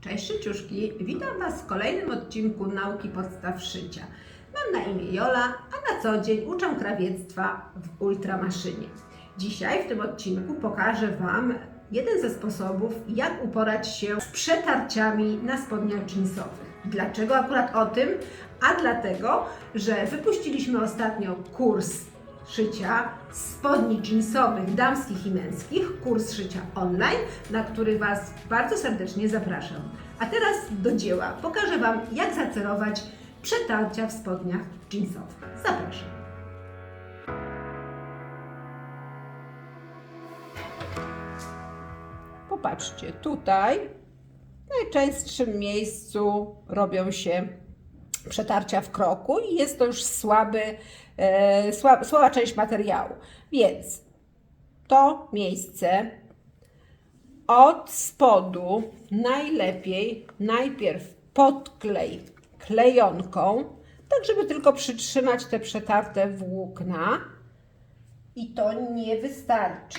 Cześć szyciuszki, witam Was w kolejnym odcinku Nauki Podstaw Szycia. Mam na imię Jola, a na co dzień uczę krawiectwa w ultramaszynie. Dzisiaj w tym odcinku pokażę Wam jeden ze sposobów, jak uporać się z przetarciami na spodniach jeansowych. Dlaczego akurat o tym? A dlatego, że wypuściliśmy ostatnio kurs szycia spodni jeansowych damskich i męskich, kurs szycia online, na który Was bardzo serdecznie zapraszam. A teraz do dzieła. Pokażę Wam, jak zacerować przetarcia w spodniach jeansowych. Zapraszam. Popatrzcie, tutaj w najczęstszym miejscu robią się przetarcia w kroku i jest to już słaby, e, słaba, część materiału. Więc to miejsce od spodu najlepiej najpierw podklej klejonką, tak żeby tylko przytrzymać te przetarte włókna i to nie wystarczy.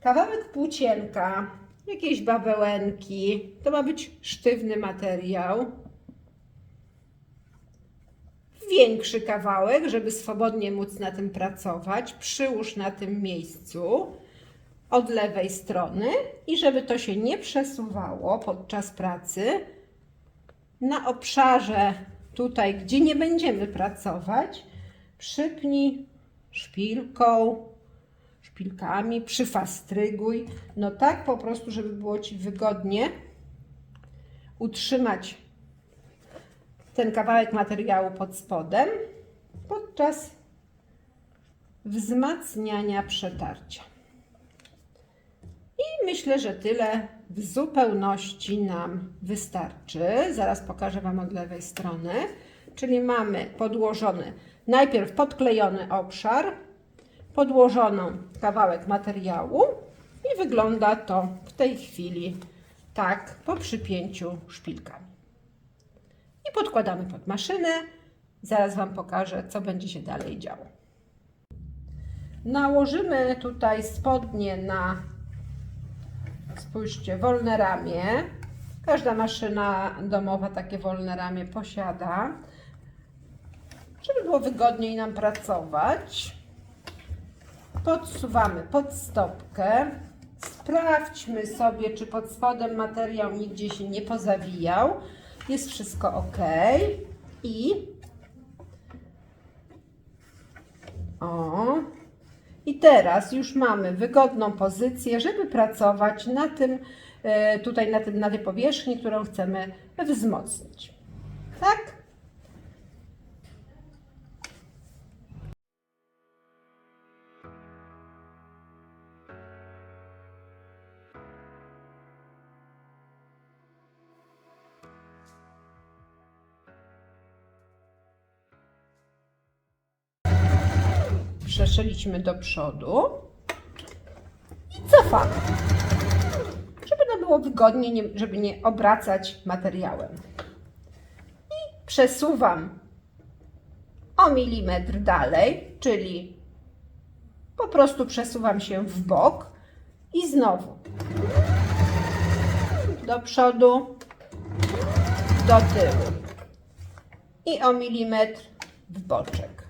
Kawałek płócienka, jakieś bawełenki, to ma być sztywny materiał. Większy kawałek, żeby swobodnie móc na tym pracować, przyłóż na tym miejscu od lewej strony i żeby to się nie przesuwało podczas pracy, na obszarze tutaj, gdzie nie będziemy pracować, przypnij szpilką, szpilkami, przyfastryguj. No tak po prostu, żeby było Ci wygodnie utrzymać ten kawałek materiału pod spodem podczas wzmacniania przetarcia. I myślę, że tyle w zupełności nam wystarczy. Zaraz pokażę Wam od lewej strony. Czyli mamy podłożony, najpierw podklejony obszar, podłożoną kawałek materiału i wygląda to w tej chwili tak po przypięciu szpilkami. Podkładamy pod maszynę. Zaraz Wam pokażę, co będzie się dalej działo. Nałożymy tutaj spodnie na, spójrzcie, wolne ramię. Każda maszyna domowa takie wolne ramię posiada, żeby było wygodniej nam pracować. Podsuwamy pod stopkę. Sprawdźmy sobie, czy pod spodem materiał nigdzie się nie pozawijał. Jest wszystko ok. I o. I teraz już mamy wygodną pozycję, żeby pracować na tym, e, tutaj na, tym, na tej powierzchni, którą chcemy wzmocnić. Tak? Przeszyliśmy do przodu i cofamy, żeby nam było wygodnie, nie, żeby nie obracać materiałem. I przesuwam o milimetr dalej, czyli po prostu przesuwam się w bok i znowu do przodu, do tyłu i o milimetr w boczek.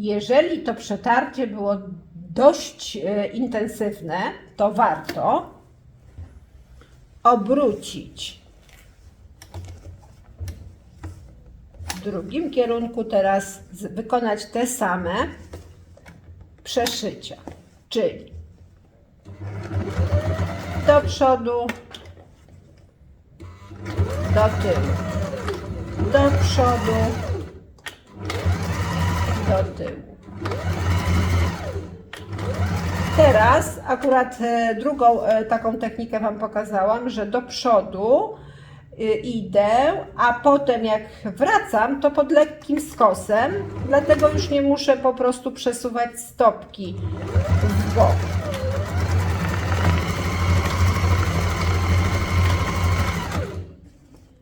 Jeżeli to przetarcie było dość e, intensywne, to warto obrócić w drugim kierunku teraz wykonać te same przeszycia, czyli do przodu, do tyłu, do przodu, do tyłu. Teraz akurat e, drugą e, taką technikę Wam pokazałam, że do przodu y, idę, a potem jak wracam, to pod lekkim skosem, dlatego już nie muszę po prostu przesuwać stopki w bok.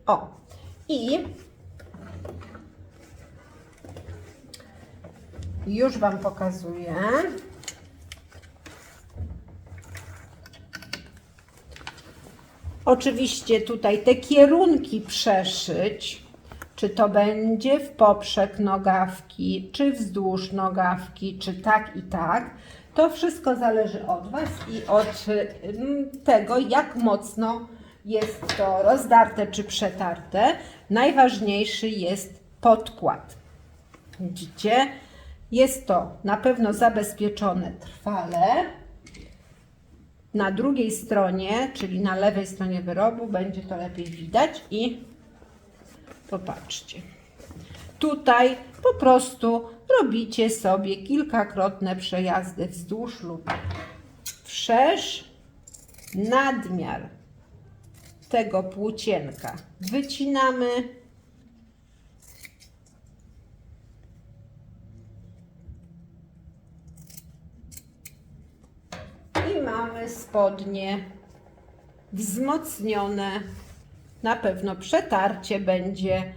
O, i już Wam pokazuję. Oczywiście tutaj te kierunki przeszyć, czy to będzie w poprzek nogawki, czy wzdłuż nogawki, czy tak i tak. To wszystko zależy od Was i od ym, tego, jak mocno jest to rozdarte czy przetarte. Najważniejszy jest podkład. Widzicie? Jest to na pewno zabezpieczone trwale. Na drugiej stronie, czyli na lewej stronie wyrobu, będzie to lepiej widać i popatrzcie. Tutaj po prostu robicie sobie kilkakrotne przejazdy wzdłuż lub wszerz nadmiar tego płócienka wycinamy. I mamy spodnie wzmocnione. Na pewno przetarcie będzie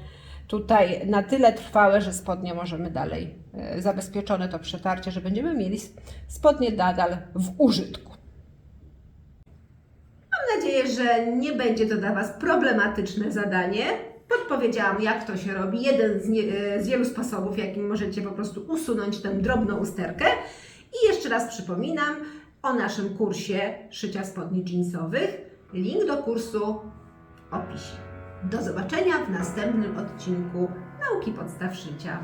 tutaj na tyle trwałe, że spodnie możemy dalej e, zabezpieczone to przetarcie, że będziemy mieli spodnie nadal w użytku. Mam nadzieję, że nie będzie to dla Was problematyczne zadanie. Podpowiedziałam, jak to się robi. Jeden z, nie, z wielu sposobów, jakim możecie po prostu usunąć tę drobną usterkę. I jeszcze raz przypominam o naszym kursie szycia spodni jeansowych. Link do kursu w opisie. Do zobaczenia w następnym odcinku Nauki Podstaw Szycia.